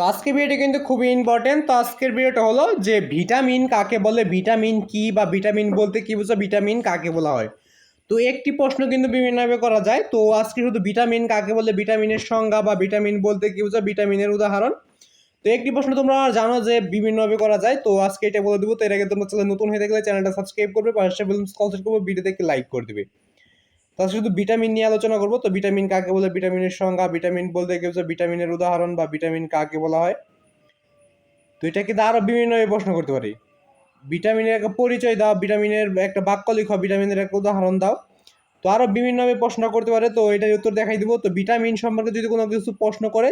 তো আজকের ভিডিওটা কিন্তু খুবই ইম্পর্টেন্ট তো আজকের ভিডিওটা হলো যে ভিটামিন কাকে বলে ভিটামিন কি বা ভিটামিন বলতে কি বুঝো ভিটামিন কাকে বলা হয়? তো একটি প্রশ্ন কিন্তু বিভিন্নভাবে করা যায়। তো আজকে শুধু ভিটামিন কাকে বলে ভিটামিনের সংজ্ঞা বা ভিটামিন বলতে কি বুঝো ভিটামিনের উদাহরণ। তো একটি প্রশ্ন তোমরা জানো যে বিভিন্নভাবে করা যায়। তো আজকে এটা বলে দেবো, তো এর আগে তোমরা নতুন হয়ে থাকলে চ্যানেলটা সাবস্ক্রাইব করবে, পাশে বেলুন করব ভিডিও দেখে লাইক করে দেবে। তাছাড়া শুধু ভিটামিন নিয়ে আলোচনা করব। তো ভিটামিন কাকে বলে? ভিটামিনের সংজ্ঞা ভিটামিন বলতে কি হচ্ছে ভিটামিনের উদাহরণ বা ভিটামিন কাকে বলা হয়। তো এটা কিন্তু আরও বিভিন্নভাবে প্রশ্ন করতে পারি। ভিটামিনের একটা পরিচয় দাও ভিটামিনের একটা বাক্য লিখো ভিটামিনের একটা উদাহরণ দাও। তো আরও বিভিন্নভাবে প্রশ্ন করতে পারে, তো এটার উত্তর দেখাই দিব। তো ভিটামিন সম্পর্কে যদি কোনো কিছু প্রশ্ন করে,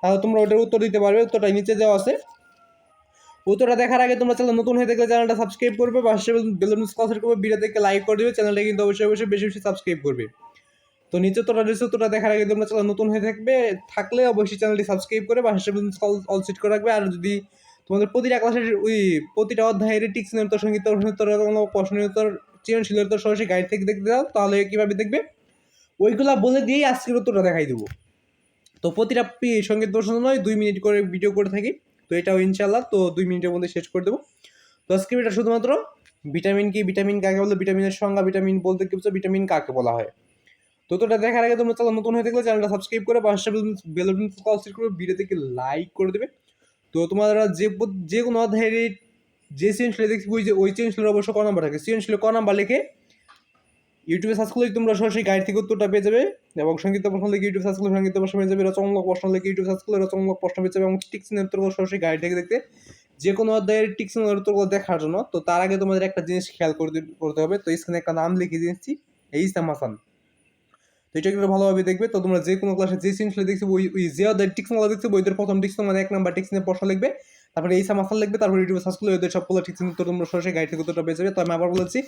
তাহলে তোমরা ওটার উত্তর দিতে পারবে, উত্তরটা নিচে দেওয়া আছে। উত্তরটা দেখার আগে তোমরা চ্যানেল নতুন হয়ে থাকলে চ্যানেলটা সাবস্ক্রাইব করবে, পাশে বেলুন কনসার্ট করবে ভিডিও দেখে লাইক করে দেবে, চ্যানেলটা কিন্তু অবশ্যই অবশ্যই বেশি বেশি সাবস্ক্রাইব করবে। তো নিচে তোরা রয়েছে তোরা দেখার আগে তোমরা চ্যানেল নতুন হয়ে থাকবে, থাকলে অবশ্যই চ্যানেলটি সাবস্ক্রাইব করে, পাশে বেলুন অল সেট করে রাখবে, আর যদি তোমাদের প্রতিটা ক্লাসের ওই প্রতিটা অধ্যায়ের টিক্স নিয়ন্ত্রণ সংগীত, উত্তর প্রশ্ন উত্তর সৃজনশীল উত্তর সরাসরি গাইড থেকে দেখতে দাও তাহলে কীভাবে দেখবে? ওইগুলা বলে দিয়েই আজকের উত্তরটা দেখাই দেবো। তো প্রতিটা সংগীত প্রশ্ন নয়, দুই মিনিট করে ভিডিও করে থাকি। তো এটাও ইনশাল্লাহ তো দুই মিনিটের মধ্যে শেষ করে দেবো। তো আজকে এটা শুধুমাত্র ভিটামিন কি, ভিটামিন কাকে বলে? ভিটামিনের সংজ্ঞা, ভিটামিন বলতে কি ভিটামিন কাকে বলা হয়? তো তোটা দেখার আগে তোমরা চ্যানেল নতুন হয়ে থাকলে চ্যানেলটা সাবস্ক্রাইব করে পাশে বেলুন কল সেট করে থেকে লাইক করে দেবে। তো তোমরা যে যে কোনো অধ্যায়ের যে সৃজনশীলে দেখছি, ওই যে, ওই সৃজনশীলের অবশ্য ক নাম্বার থাকে? সৃজনশীলে ক নাম্বার লিখে ইউটিউবে সার্চ করলে তোমরা সরাসরি গাইড থেকে উত্তরটা পেয়ে যাবে এবং সংগীত প্রশ্ন লিখে ইউটিউব সার্চ করলে সংগীত প্রশ্ন পেয়ে যাবে, রচনামূলক প্রশ্ন লিখে ইউটিউব সার্চ করলে রচনামূলক প্রশ্ন পেয়ে যাবে এবং টিক্সিনের উত্তরগুলো সরাসরি গাইড থেকে দেখতে যে কোনো অধ্যায়ের টিক্সিনের উত্তরগুলো দেখার জন্য। তো তার আগে তোমাদের একটা জিনিস খেয়াল করতে করতে হবে। তো স্ক্রিনে একটা নাম লিখে দিয়েছি এই ইসলাম হাসান তো এটা একটু ভালোভাবে দেখবে। তো তোমরা যে কোনো ক্লাসে যে সিনসলে দেখছি, ওই ওই যে অধ্যায় টিক্সনগুলো দেখছি ওইদের প্রথম টিক্স মানে এক নাম্বার টিক্সিনের প্রশ্ন লিখবে। তারপরে এই সামাসাল লিখবে তারপরে ইউটিউবে সার্চ করলে ওদের সবগুলো টিক্সিন উত্তর তোমরা সরাসরি গাইড থেকে উত্তরটা পেয়ে যাবে তো আমি আবার বলেছি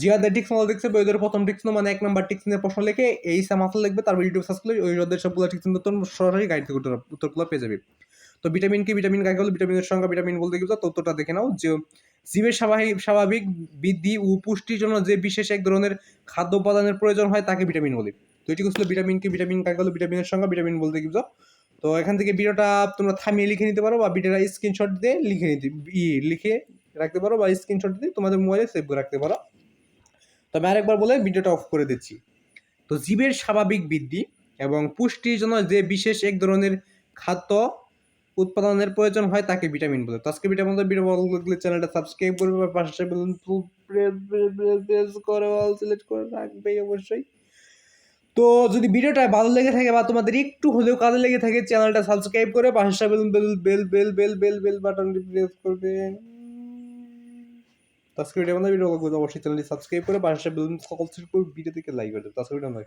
যে অধ্যায় টিক্সনগুলো দেখছে ওইদের প্রথম টিক্স মানে এক নাম্বার টিক্সিনের প্রশ্ন লিখে, এই সামাসাল লিখবে তারপর ইউটিউব সার্চ করলে অধ্যায়ের সবগুলো টিক্সিন উত্তর সরাসরি গাইড থেকে উত্তর উত্তরগুলো পেয়ে যাবে তো ভিটামিন কি, ভিটামিন কাকে বলে ভিটামিনের সংখ্যা, ভিটামিন বলতে গেলে তো উত্তরটা দেখে নাও, যে জীবের স্বাভাবিক স্বাভাবিক বৃদ্ধি ও পুষ্টির জন্য যে বিশেষ এক ধরনের খাদ্য উপাদানের প্রয়োজন হয়, তাকে ভিটামিন বলে তো এটি ছিল ভিটামিন কি, ভিটামিন কাকে বলে ভিটামিনের সংখ্যা, ভিটামিন বলতে কি? তো এখান থেকে ভিডিওটা তোমরা থামিয়ে লিখে নিতে পারো বা ভিডিওটা স্ক্রিনশট দিয়ে লিখে নিতে, ই লিখে রাখতে পারো বা স্ক্রিনশট দিয়ে তোমাদের মোবাইলে সেভ করে রাখতে পারো। তো আমি আরেকবার বলে ভিডিওটা অফ করে দিচ্ছি। তো জীবের স্বাভাবিক বৃদ্ধি এবং পুষ্টির জন্য যে বিশেষ এক ধরনের খাদ্য উৎপাদনের প্রয়োজন হয় তাকে ভিটামিন বলে। তো আজকে ভিটামিন ভিডিও ভালো লাগলে চ্যানেলটা সাবস্ক্রাইব করবে বা পাশে প্রেস করে অল সিলেক্ট করে রাখবেই অবশ্যই। তো যদি ভিডিওটা ভালো লেগে থাকে বা তোমাদের একটু হলেও কাজে লেগে থাকে, চ্যানেলটা সাবস্ক্রাইব করে পাশে bell bell bell bell bell bell bell বাটনটি প্রেস করবে। তো আজকে ভিডিও আমাদের ভিডিও অবশ্যই চ্যানেলটি সাবস্ক্রাইব করে পাশে বেল সকল ভিডিও থেকে লাইক করে দেবে। তো ভিডিও নয়